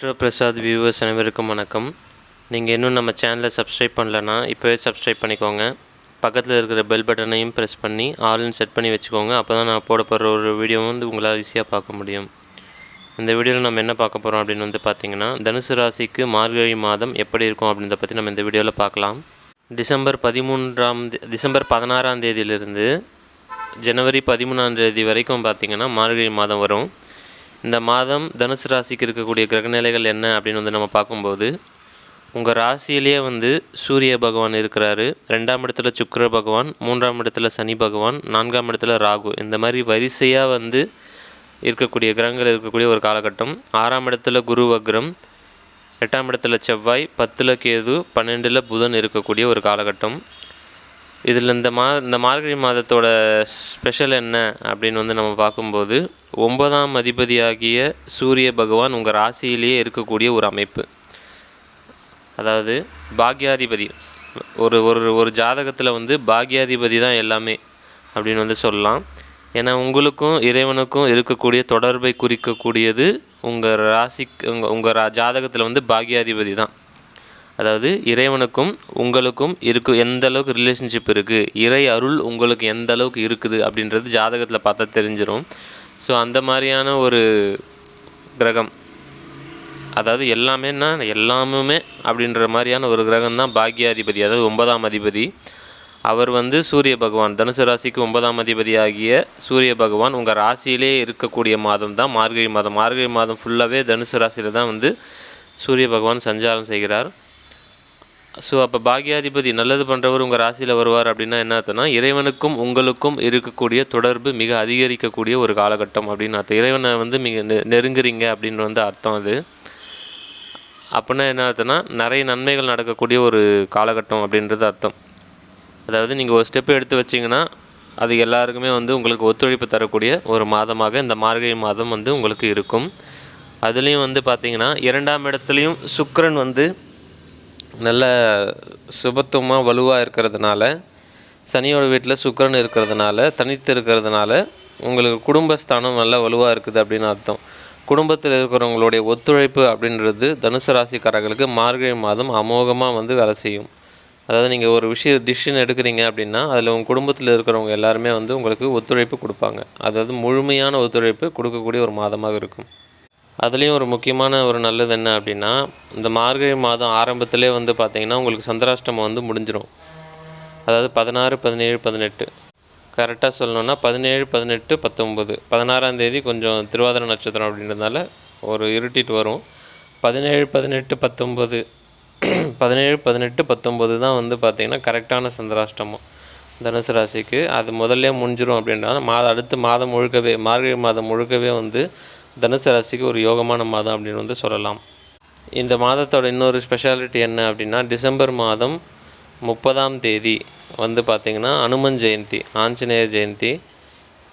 Prasad viewers அனைவருக்கும் வணக்கம். நீங்கள் இன்னும் நம்ம சேனலை சப்ஸ்கிரைப் பண்ணலன்னா இப்போவே சப்ஸ்கிரைப் பண்ணிக்கோங்க. பக்கத்தில் இருக்கிற பெல் பட்டனையும் ப்ரெஸ் பண்ணி ஆல்னு செட் பண்ணி வச்சுக்கோங்க. அப்போ தான் நான் போட போகிற ஒரு வீடியோ வந்து உங்களால் ஈஸியாக பார்க்க முடியும். இந்த வீடியோவில் நம்ம என்ன பார்க்க போகிறோம் அப்படின்னு வந்து பார்த்தீங்கன்னா தனுசு ராசிக்கு மார்கழி மாதம் எப்படி இருக்கும் அப்படின்றத பற்றி நம்ம இந்த வீடியோவில் பார்க்கலாம். டிசம்பர் பதிமூன்றாம் தே- டிசம்பர் பதினாறாம் தேதியிலிருந்து ஜனவரி பதிமூணாம் தேதி வரைக்கும் பார்த்தீங்கன்னா மார்கழி மாதம் வரும். இந்த மாதம் தனுசு ராசிக்கு இருக்கக்கூடிய கிரகநிலைகள் என்ன அப்படின்னு வந்து நம்ம பார்க்கும்போது உங்கள் ராசியிலேயே வந்து சூரிய பகவான் இருக்கிறாரு. ரெண்டாம் இடத்துல சுக்கர பகவான் மூன்றாம் இடத்துல சனி பகவான் நான்காம் இடத்துல ராகு. இந்த மாதிரி வரிசையாக வந்து இருக்கக்கூடிய கிரகங்கள் இருக்கக்கூடிய ஒரு காலகட்டம். ஆறாம் இடத்துல குரு வக்ரம் எட்டாம் இடத்துல செவ்வாய் பத்தில் கேது பன்னெண்டில் புதன் இருக்கக்கூடிய ஒரு காலகட்டம். இதில் இந்த மா இந்த மார்கழி மாதத்தோட ஸ்பெஷல் என்ன அப்படின்னு வந்து நம்ம பார்க்கும்போது ஒன்பதாம் அதிபதியாகிய சூரிய பகவான் உங்கள் ராசியிலேயே இருக்கக்கூடிய ஒரு அமைப்பு. அதாவது பாக்யாதிபதி. ஒரு ஒரு ஒரு ஜாதகத்தில் வந்து பாக்யாதிபதி தான் எல்லாமே அப்படின்னு வந்து சொல்லலாம். ஏன்னா உங்களுக்கும் இறைவனுக்கும் இருக்கக்கூடிய தொடர்பை குறிக்கக்கூடியது உங்கள் ராசிக்கு உங்கள் உங்கள் ரா ஜாதகத்தில் வந்து பாக்யாதிபதி தான். அதாவது இறைவனுக்கும் உங்களுக்கும் இருக்கு எந்த அளவுக்கு ரிலேஷன்ஷிப் இருக்குது இறை அருள் உங்களுக்கு எந்த அளவுக்கு இருக்குது அப்படின்றது ஜாதகத்தில் பார்த்தா தெரிஞ்சிடும் ஸோ அந்த மாதிரியான ஒரு கிரகம் அதாவது எல்லாமேனா எல்லாமுமே அப்படின்ற மாதிரியான ஒரு கிரகம் தான் பாக்யாதிபதி அதாவது ஒன்பதாம் அதிபதி. அவர் வந்து சூரிய பகவான் தனுசு ராசிக்கு ஒன்பதாம் அதிபதி ஆகிய சூரிய பகவான் உங்கள் ராசியிலே இருக்கக்கூடிய மாதம் தான் மார்கழி மாதம். மார்கழி மாதம் ஃபுல்லாகவே தனுசு ராசியில் தான் வந்து சூரிய பகவான் சஞ்சாரம் செய்கிறார். ஸோ அப்போ பாக்யாதிபதி நல்லது பண்ணுறவர் உங்கள் ராசியில் வருவார் அப்படின்னா என்ன அர்த்தம்னா இறைவனுக்கும் உங்களுக்கும் இருக்கக்கூடிய தொடர்பு மிக அதிகரிக்கக்கூடிய ஒரு காலகட்டம் அப்படின்னு அர்த்தம். இறைவனை வந்து மிக நெ- நெருங்குறீங்க அப்படின்னு வந்து அர்த்தம் அது. அப்படின்னா என்ன அர்த்தம்னா நிறைய நன்மைகள் நடக்கக்கூடிய ஒரு காலகட்டம் அப்படின்றது அர்த்தம். அதாவது நீங்கள் ஒரு ஸ்டெப் எடுத்து வச்சிங்கன்னா அது எல்லாருக்குமே வந்து உங்களுக்கு ஒத்துழைப்பு தரக்கூடிய ஒரு மாதமாக இந்த மார்கழி மாதம் வந்து உங்களுக்கு இருக்கும். அதுலேயும் வந்து பார்த்திங்கன்னா இரண்டாம் இடத்துலையும் சுக்கரன் வந்து நல்ல சுபத்துவமாக வலுவாக இருக்கிறதுனால சனியோட வீட்டில் சுக்கரன் இருக்கிறதுனால தனித்து இருக்கிறதுனால உங்களுக்கு குடும்பஸ்தானம் நல்லா வலுவாக இருக்குது அப்படின்னு அர்த்தம். குடும்பத்தில் இருக்கிறவங்களுடைய ஒத்துழைப்பு அப்படின்றது தனுசு ராசிக்காரர்களுக்கு மார்கழி மாதம் அமோகமாக வந்து வேலை செய்யும். அதாவது நீங்கள் ஒரு விஷயம் டிசிஷன் எடுக்கிறீங்க அப்படின்னா அதில் உங்கள் குடும்பத்தில் இருக்கிறவங்க எல்லாருமே வந்து உங்களுக்கு ஒத்துழைப்பு கொடுப்பாங்க. அதாவது முழுமையான ஒத்துழைப்பு கொடுக்கக்கூடிய ஒரு மாதமாக இருக்கும். அதுலேயும் ஒரு முக்கியமான ஒரு நல்லது என்ன அப்படின்னா இந்த மார்கழி மாதம் ஆரம்பத்திலே வந்து பார்த்திங்கன்னா உங்களுக்கு சந்திராஷ்டமம் வந்து முடிஞ்சிடும் அதாவது பதினாறு பதினேழு பதினெட்டு. கரெக்டாக சொல்லணுன்னா பதினேழு பதினெட்டு பத்தொம்பது பதினாறாம் தேதி கொஞ்சம் திருவாதிரை நட்சத்திரம் அப்படின்றதுனால ஒரு இருட்டிட்டு வரும். பதினேழு பதினெட்டு பத்தொம்பது பதினேழு பதினெட்டு பத்தொம்பது தான் வந்து பார்த்திங்கன்னா கரெக்டான சந்திராஷ்டமம். தனுசு ராசிக்கு. அது முதல்ல முடிஞ்சிரும் அப்படின்னா மாதம் அடுத்த மாதம் முழுக்கவே மார்கழி மாதம் முழுக்கவே வந்து தனுசு ராசிக்கு ஒரு யோகமான மாதம் அப்படின்னு வந்து சொல்லலாம். இந்த மாதத்தோட இன்னொரு ஸ்பெஷாலிட்டி என்ன அப்படின்னா டிசம்பர் மாதம் முப்பதாம் தேதி வந்து பார்த்திங்கன்னா அனுமன் ஜெயந்தி ஆஞ்சநேயர் ஜெயந்தி.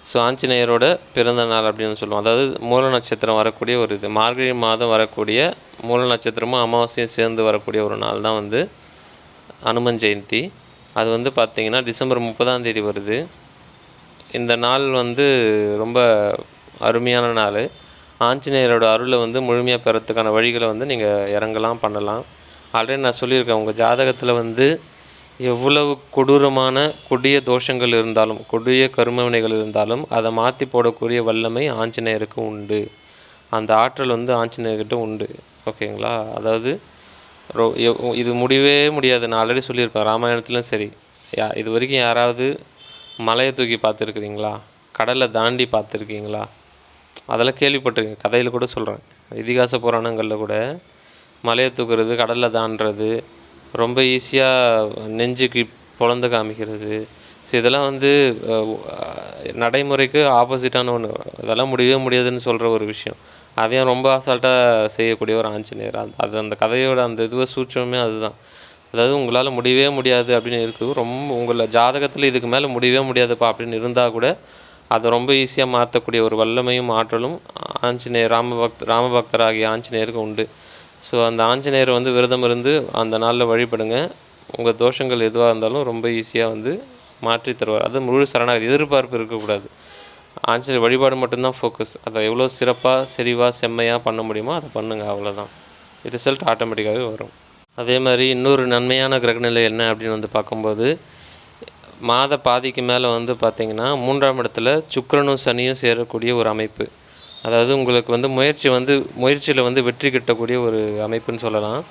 ஸோ ஆஞ்சநேயரோட பிறந்த நாள் அப்படின்னு சொல்லுவோம். அதாவது மூல நட்சத்திரம் வரக்கூடிய ஒரு இது. மார்கழி மாதம் வரக்கூடிய மூல நட்சத்திரமும் அமாவாசையும் சேர்ந்து வரக்கூடிய ஒரு நாள் தான் வந்து அனுமன் ஜெயந்தி. அது வந்து பார்த்திங்கன்னா டிசம்பர் முப்பதாம் தேதி வருது. இந்த நாள் வந்து ரொம்ப அருமையான நாள். ஆஞ்சநேயரோட அருளை வந்து முழுமையாக பெறத்துக்கான வழிகளை வந்து நீங்கள் இறங்கலாம் பண்ணலாம். ஆல்ரெடி நான் சொல்லியிருக்கேன் உங்கள் ஜாதகத்தில் வந்து எவ்வளவு கொடூரமான கொடிய தோஷங்கள் இருந்தாலும் கொடிய கருமவினைகள் இருந்தாலும் அதை மாற்றி போடக்கூடிய வல்லமை ஆஞ்சநேயருக்கு உண்டு. அந்த ஆற்றல் வந்து ஆஞ்சநேயர்கிட்ட உண்டு. ஓகேங்களா அதாவது ரோ இது முடியவே முடியாது. நான் ஆல்ரெடி சொல்லியிருப்பேன் ராமாயணத்துலையும் சரி. யா இது வரைக்கும் யாராவது மலையை தூக்கி பார்த்துருக்குறீங்களா? கடலை தாண்டி பார்த்துருக்கீங்களா? அதெல்லாம் கேள்விப்பட்டிருக்கேன். கதையில் கூட சொல்கிறேன் இதிகாச புராணங்களில் கூட மலையை தூக்குறது கடலில் தாண்டுறது ரொம்ப ஈஸியாக நெஞ்சுக்கு பொழந்து காமிக்கிறது. ஸோ இதெல்லாம் வந்து நடைமுறைக்கு ஆப்போசிட்டான ஒன்று இதெல்லாம் முடியவே முடியாதுன்னு சொல்கிற ஒரு விஷயம். அதையும் ரொம்ப அசால்ட்டாக செய்யக்கூடிய ஒரு ஆஞ்சநேயர். அது அது அந்த கதையோட அந்த இதுவை சூட்சமே அதுதான். அதாவது உங்களால் முடியவே முடியாது அப்படின்னு இருக்குது. ரொம்ப உங்களை ஜாதகத்தில் இதுக்கு மேலே முடியவே முடியாதுப்பா அப்படின்னு இருந்தால் கூட அதை ரொம்ப ஈஸியாக மாற்றக்கூடிய ஒரு வல்லமையும் ஆற்றலும் ஆஞ்சநேயர் ராமபக்த ராமபக்தராகிய ஆஞ்சநேயருக்கு உண்டு. ஸோ அந்த ஆஞ்சநேயர் வந்து விரதம் இருந்து அந்த நாளில் வழிபடுங்க. உங்கள் தோஷங்கள் எதுவாக இருந்தாலும் ரொம்ப ஈஸியாக வந்து மாற்றி தருவார். அது முழு சரணாகதி. எதிர்பார்ப்பு இருக்கக்கூடாது. ஆஞ்சநேயர் வழிபாடு மட்டும்தான் ஃபோக்கஸ் அதை எவ்வளோ சிறப்பாக செறிவாக செம்மையாக பண்ண முடியுமோ அதை பண்ணுங்கள் அவ்வளோதான் ரிசல்ட் ஆட்டோமேட்டிக்காகவே வரும். அதே மாதிரி இன்னொரு நன்மையான கிரகநிலை என்ன அப்படின்னு வந்து பார்க்கும்போது மாத பாதிக்கு மேலே வந்து பார்த்திங்கன்னா மூன்றாம் இடத்துல சுக்கரனும் சனியும் சேரக்கூடிய ஒரு அமைப்பு. அதாவது உங்களுக்கு வந்து முயற்சி வந்து முயற்சியில் வந்து வெற்றி கிட்டக்கூடிய ஒரு அமைப்புன்னு சொல்லலாம்.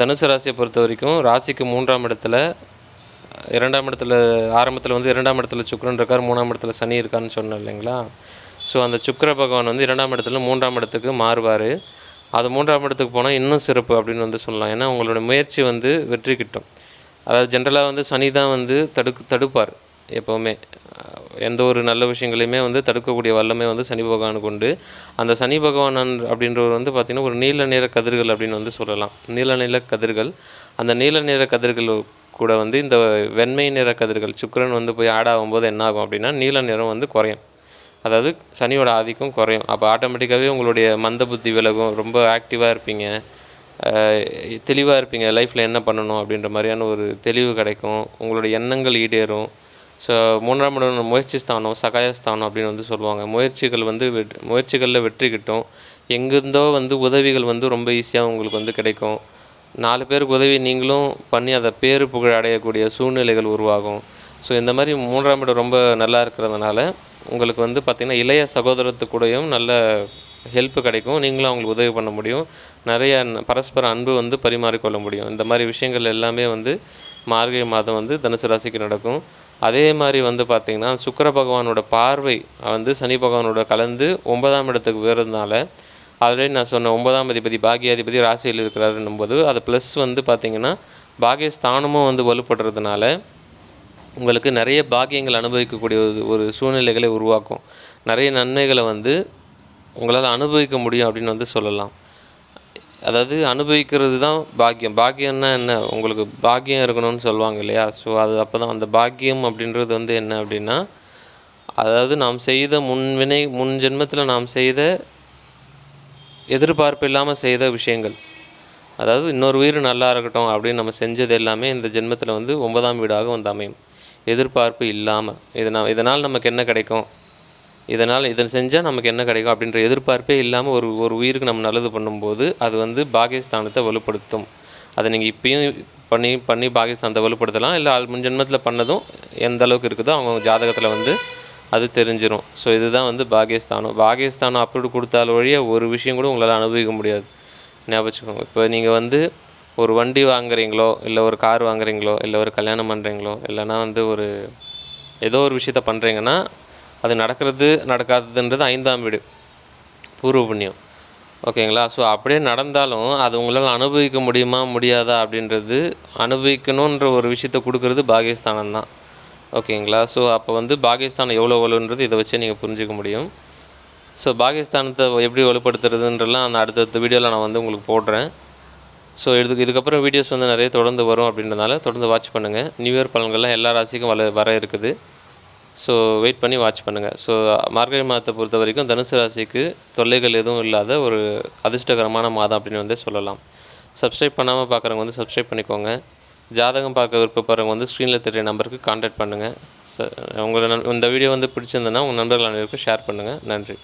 தனுசு ராசியை பொறுத்த வரைக்கும் ராசிக்கு மூன்றாம் இடத்துல இரண்டாம் இடத்துல ஆரம்பத்தில் வந்து இரண்டாம் இடத்துல சுக்கரன் இருக்கார் மூணாம் இடத்துல சனி இருக்கான்னு சொன்னேன் இல்லைங்களா? ஸோ அந்த சுக்கிர பகவான் வந்து இரண்டாம் இடத்துல மூன்றாம் இடத்துக்கு மாறுவார். அது மூன்றாம் இடத்துக்கு போனால் இன்னும் சிறப்பு அப்படின்னு வந்து சொல்லலாம். ஏன்னா உங்களோட முயற்சி வந்து வெற்றி கிட்டும். அதாவது ஜென்ரலாக வந்து சனி தான் வந்து தடுக்கு தடுப்பார் எப்போவுமே. எந்த ஒரு நல்ல விஷயங்களையுமே வந்து தடுக்கக்கூடிய வல்லமை வந்து சனி பகவானுக்கு உண்டு. அந்த சனி பகவான் அப்படின்றவர் வந்து பார்த்திங்கன்னா ஒரு நீல நிற கதிர்கள் அப்படின்னு வந்து சொல்லலாம். நீல நிற கதிர்கள். அந்த நீல நிற கதிர்கள் கூட வந்து இந்த வெண்மை நிற கதிர்கள் சுக்கரன் வந்து போய் ஆட் ஆகும்போது என்ன ஆகும் அப்படின்னா நீல நிறம் வந்து குறையும். அதாவது சனியோட ஆதிக்கம் குறையும். அப்போ ஆட்டோமேட்டிக்காகவே உங்களுடைய மந்த புத்தி விலகும். ரொம்ப ஆக்டிவாக இருப்பீங்க. தெளிவாக இருப்பீங்க லைஃப்பில் என்ன பண்ணணும்? அப்படின்ற மாதிரியான ஒரு தெளிவு கிடைக்கும். உங்களுடைய எண்ணங்கள் ஈடேறும். ஸோ மூன்றாம் இடம் முயற்சி ஸ்தானம் சகாயஸ்தானம் அப்படின்னு வந்து சொல்லுவாங்க. முயற்சிகள் வந்து வெற்றி முயற்சிகளில் வெற்றி கிட்டும். எங்கேருந்தோ வந்து உதவிகள் வந்து ரொம்ப ஈஸியாக உங்களுக்கு வந்து கிடைக்கும். நாலு பேருக்கு உதவி நீங்களும் பண்ணி அதை பேரு புகழ் அடையக்கூடிய சூழ்நிலைகள் உருவாகும். ஸோ இந்த மாதிரி மூன்றாம் இடம் ரொம்ப நல்லா இருக்கிறதுனால உங்களுக்கு வந்து பார்த்திங்கன்னா இளைய சகோதரத்து கூடயும் நல்ல ஹெல்ப்பு கிடைக்கும். நீங்களும் அவங்களுக்கு உதவி பண்ண முடியும். நிறைய பரஸ்பர அன்பு வந்து பரிமாறிக்கொள்ள முடியும். இந்த மாதிரி விஷயங்கள் எல்லாமே வந்து மார்கழி மாதம் வந்து தனுசு ராசிக்கு நடக்கும். அதே மாதிரி வந்து பார்த்திங்கன்னா சுக்கிர பகவானோட பார்வை வந்து சனி பகவானோட கலந்து ஒன்பதாம் இடத்துக்கு வேறதுனால ஆல்ரெடி நான் சொன்ன ஒன்பதாம் அதிபதி பாக்கியாதிபதி ராசியில் இருக்கிறாருன்னும் போது அது ப்ளஸ் வந்து பார்த்திங்கன்னா பாகியஸ்தானமும் வந்து வலுப்படுறதுனால உங்களுக்கு நிறைய பாக்கியங்கள் அனுபவிக்கக்கூடிய ஒரு ஒரு சூழ்நிலைகளை உருவாக்கும். நிறைய நன்மைகளை வந்து உங்களால் அனுபவிக்க முடியும் அப்படின்னு வந்து சொல்லலாம். அதாவது அனுபவிக்கிறது தான் பாக்கியம். பாக்கியம்னா என்ன? உங்களுக்கு பாக்கியம் இருக்கணும்னு சொல்லுவாங்க இல்லையா? ஸோ அது அப்போ தான் அந்த பாக்கியம் அப்படின்றது வந்து என்ன அப்படின்னா அதாவது நாம் செய்த முன்வினை முன் ஜென்மத்தில் நாம் செய்த எதிர்பார்ப்பு இல்லாமல் செய்த விஷயங்கள். அதாவது இன்னொரு உயிர் நல்லா இருக்கட்டும் அப்படின்னு நம்ம செஞ்சது எல்லாமே இந்த ஜென்மத்தில் வந்து ஒன்பதாம் வீடாக வந்து அமையும். எதிர்பார்ப்பு இல்லாமல் இதனால் இதனால் நமக்கு என்ன கிடைக்கும்? இதனால் இதை செஞ்சால் நமக்கு என்ன கிடைக்கும் அப்படின்ற எதிர்பார்ப்பே இல்லாமல் ஒரு ஒரு உயிருக்கு நம்ம நல்லது பண்ணும்போது அது வந்து பாகிஸ்தானத்தை வலுப்படுத்தும். அதை நீங்கள் இப்பயும் பண்ணி பண்ணி பாகிஸ்தானத்தை வலுப்படுத்தலாம். இல்லை அது முன் ஜென்மத்தில் பண்ணதும் எந்த அளவுக்கு இருக்குதோ அவங்க ஜாதகத்தில் வந்து அது தெரிஞ்சிடும் ஸோ இதுதான் வந்து பாகிஸ்தானம் பாகிஸ்தானம் அப்படி கொடுத்தால வழிய ஒரு விஷயம் கூட உங்களால் அனுபவிக்க முடியாது. ஞாபகம் வச்சுக்கோங்க. இப்போ நீங்கள் வந்து ஒரு வண்டி வாங்குறீங்களோ இல்லை ஒரு கார் வாங்குறீங்களோ இல்லை ஒரு கல்யாணம் பண்ணுறீங்களோ இல்லைன்னா வந்து ஒரு ஏதோ ஒரு விஷயத்த பண்ணுறீங்கன்னா அது நடக்கிறது நடக்காததுன்றது ஐந்தாம் வீடு. பூர்வ புண்ணியம். ஓகேங்களா? ஸோ அப்படியே நடந்தாலும் அது உங்களால் அனுபவிக்க முடியுமா முடியாதா அப்படின்றது அனுபவிக்கணுன்ற ஒரு விஷயத்த கொடுக்கறது பாகிஸ்தானம் தான். ஓகேங்களா? ஸோ அப்போ வந்து பாகிஸ்தானம் எவ்வளோ வலுன்றது இதை வச்சு நீங்கள் புரிஞ்சுக்க முடியும். ஸோ பாகிஸ்தானத்தை எப்படி வலுப்படுத்துறதுன்றலாம் அந்த அடுத்தடுத்த வீடியோவில் நான் வந்து உங்களுக்கு போடுறேன். ஸோ இதுக்கு இதுக்கப்புறம் வீடியோஸ் வந்து நிறைய தொடர்ந்து வரும் அப்படின்றனால தொடர்ந்து வாட்ச் பண்ணுங்கள் நியூ இயர் பலன்கள்லாம் எல்லா ராசிக்கும் வர வர இருக்குது. ஸோ வெயிட் பண்ணி வாட்ச் பண்ணுங்கள் ஸோ மார்கழி மாதத்தை பொறுத்த வரைக்கும் தனுசு ராசிக்கு தொல்லைகள் எதுவும் இல்லாத ஒரு அதிர்ஷ்டகரமான மாதம் அப்படின்னு வந்து சொல்லலாம். சப்ஸ்கிரைப் பண்ணாமல் பார்க்குறவங்க வந்து சப்ஸ்கிரைப் பண்ணிக்கோங்க. ஜாதகம் பார்க்க விருப்பப்படுறவங்க வந்து ஸ்க்ரீனில் தெரிய நம்பருக்கு காண்டாக்ட் பண்ணுங்கள் ச உங்களை இந்த வீடியோ வந்து பிடிச்சிருந்ததுன்னா உங்கள் நண்பர்கள் அனைவருக்கும் ஷேர் பண்ணுங்கள் நன்றி.